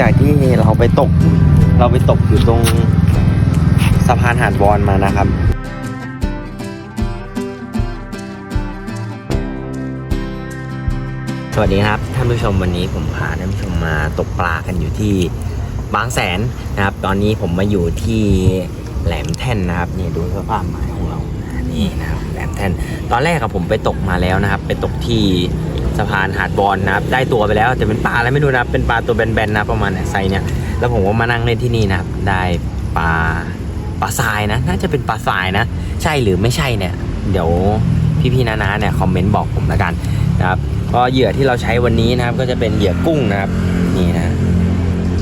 จากที่เราไปตก เราไปตกอยู่ตรงสะพานหาดบอลมานะครับสวัสดีครับท่านผู้ชมวันนี้ผมพาท่านผู้ชมมาตกปลากันอยู่ที่บางแสนนะครับ ตอนนี้ผมมาอยู่ที่แหลมแท่นนะครับนี่ดูสภาพหมายของเรานี่นะครับแหลมแท่น ตอนแรกอะผมไปตกมาแล้วนะครับ ไปตกที่ สะพานหาดบอลนะครับ ได้ตัวไปแล้วแต่เป็นปลาอะไรไม่รู้นะครับ เป็นปลาตัวแบนๆนะประมาณไซเนี่ย แล้วผมก็มานั่งเล่นที่นี่นะครับ ได้ปลาปลาทรายนะ น่าจะเป็นปลาทรายนะ ใช่หรือไม่ใช่เนี่ย เดี๋ยวพี่ๆนานาเนี่ยคอมเมนต์บอกผมแล้วกันนะครับ ก็เหยื่อที่เราใช้วันนี้นะครับ ก็จะเป็นเหยื่อกุ้งนะครับ นี่นะ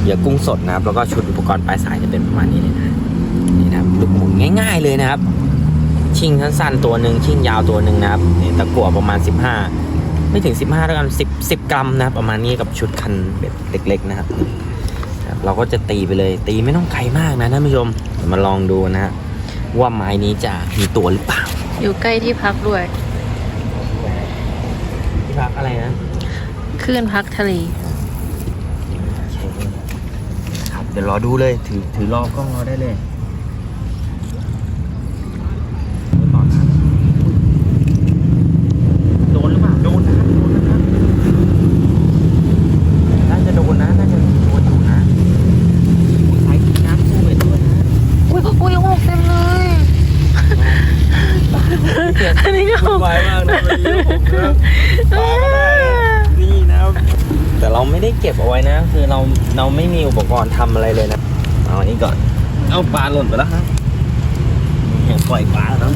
เหยื่อกุ้งสดนะครับ แล้วก็ชุดอุปกรณ์ปลายสายจะเป็นประมาณนี้เลยนะ นี่นะลูกหมุนง่าย ๆเลยนะครับชิงสั้นๆตัวหนึ่งชิงยาวตัวหนึ่งนะครับตะกั่วประมาณ 15 ไม่ถึง 15แล้วกัน10 10 กรัมนะครับ ประมาณนี้กับชุดคันเบ็ดเล็ก ๆ นะครับครับ เราก็จะตีไปเลย ตีไม่ต้องไกลมากนะท่านผู้ชมเดี๋ยวมาลองดูนะฮะว่าไม้นี้จะมีตัวหรือเปล่า อยู่ใกล้ที่พักด้วย ที่พักอะไรนะคลื่นพักทะเลครับเดี๋ยวรอดูเลย ถือถือรอกล้องรอได้เลยโดนหรือเปล่าโดนนะครับโดนนะครับน่าจะโดนนะน่าจะโดนอยู่นะใช้น้ำสู้ไปด้วยนะ อุ้ยอุ้ยโอกเต็มเลย อันนี้ก็ไวมากนะวันนี้ผมนะปลาก็ได้นะนี่นะครับแต่เราไม่ได้เก็บเอาไว้นะ คือเราเราไม่มีอุปกรณ์ทำอะไรเลยนะ เอาอันนี้ก่อน เอาปลาหล่นไปแล้วฮะปล่อยปลาแล้ว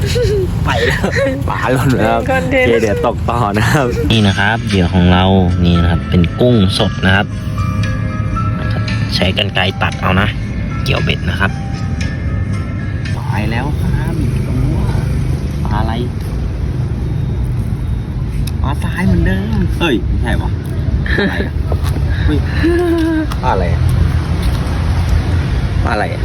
ไปแล้วปลาหล่นแล้วครับคอนเทโอนเคต์เดี๋ยวตกต่อนะครับ นี่นะครับเหยื่อของเรานี่นะครับ เป็นกุ้งสดนะครับ ใช้กันไกรตัดเอานะ เกี่ยวเบ็ดนะครับ ปลาทรายเหมือนเดิมเฮ้ย ไม่ใช่ปะอะไรอะเฮ้ยปลาอะไรอะปลาอะไรอะ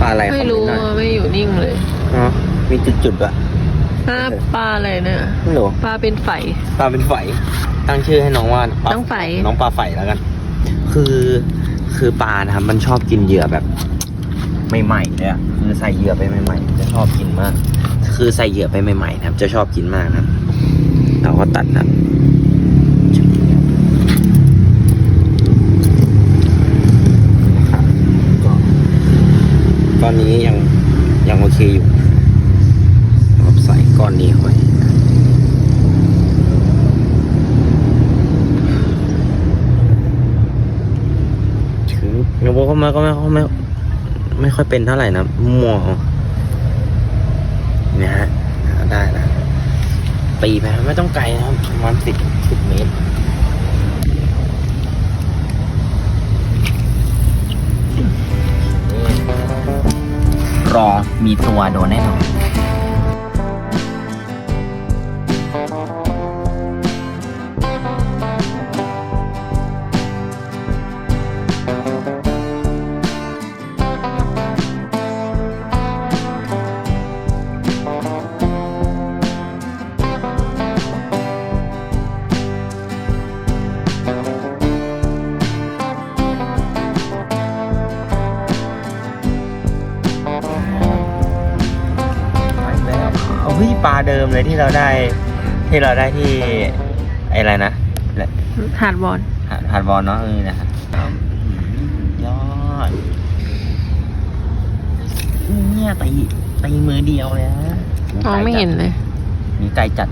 ปลาอะไรไม่รู้คอเนต์หน่อยไม่อยู่นิ่งเลยอ๋อมีจุดๆด้วยหน้าปลาอะไรเนี่ยไม่รู้ ปลาเป็นไฝ ปลาเป็นไฝตั้งชื่อให้น้องว่าปลาน้องไฝ น้องปลาไฝแล้วกัน คือคือปลานะครับมันชอบกินเหยื่อแบบ ใหม่ๆเลยอะคือใส่เหยื่อไปใหม่ๆจะชอบกินมาก คือใส่เหยื่อไปใหม่ๆนะครับ จะชอบกินมากนะเราก็ตัดนะครับก้อนนี้ยังยังโอเคอยู่รับใส่ก้อนนี้เข้าไปถึงโนโบก็ไม่ก็ไม่ก็ไม่ ไม่ค่อยเป็นเท่าไหร่นะมัวเอเนี่ยฮะได้นะตีไปไม่ต้องไกลนะครับประมาณสิบสิบเมตรรอมีตัวโดนแน่นอน เอาเฮ้ยปลาเดิมเลยที่เราได้ ที่เราได้ที่ไอ้อะไรนะหาดบอลหาดหาดบอลเนาะเออนะฮะยอดเนี่ยตีตีมือเดียวเลยนะมองไม่เห็นเลย มีไกลจัด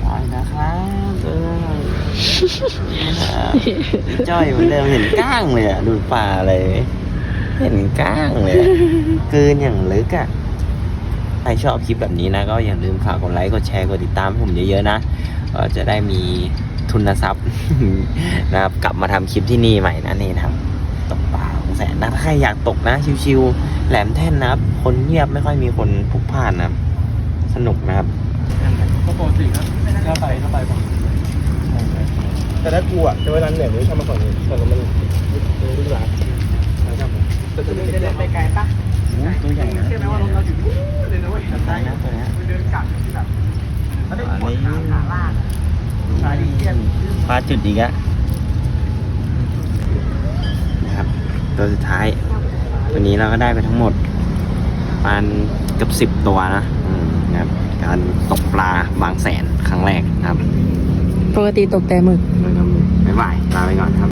ไปนะครับเออจ้อยเหมือนเดิมเห็นก้างเลยอะ ดูปลาเลย เห็นก้างเลยอะเกินอย่างลึกอะ ใครชอบคลิปแบบนี้นะ ก็อย่าลืมฝากกดไลค์กดแชร์กดติดตามให้ผมเยอะๆนะก็จะได้มีทุนทรัพย์ นะครับ กลับมาทำคลิปที่นี่ใหม่นะนี่นะครับตกปลาของแสนนะถ้าใครอยากตกนะ ชิวๆแหลมแท่นนะครับ คนเงียบไม่ค่อยมีคนพลุกพล่านนะครับ สนุกนะครับ ก็ปกติครับถ้าไปถ้าไปผมแต่ถ้ากลัวจะเวลาเหนื่อยไม่ชอบมาก่อนตอนนั้นมันมันรุ่งร้านนะครับ แต่จะเดินไปไกลปะตัวใหญ่นะใช่ไหมว่าเราอยู่เลยนะเว้ยได้นะตัวเนี้ยเดินกลับที่แบบอันนี้ปลาจุดอีกอะนะครับ ตัวสุดท้าย วันนี้เราก็ได้ไปทั้งหมดประมาณเกือบสิบตัวนะอืมนะครับการตกปลาบางแสนครั้งแรกนะครับ ปกติตกแต่หมึกแล้วก็บ๊ายบายลาไปก่อนครับ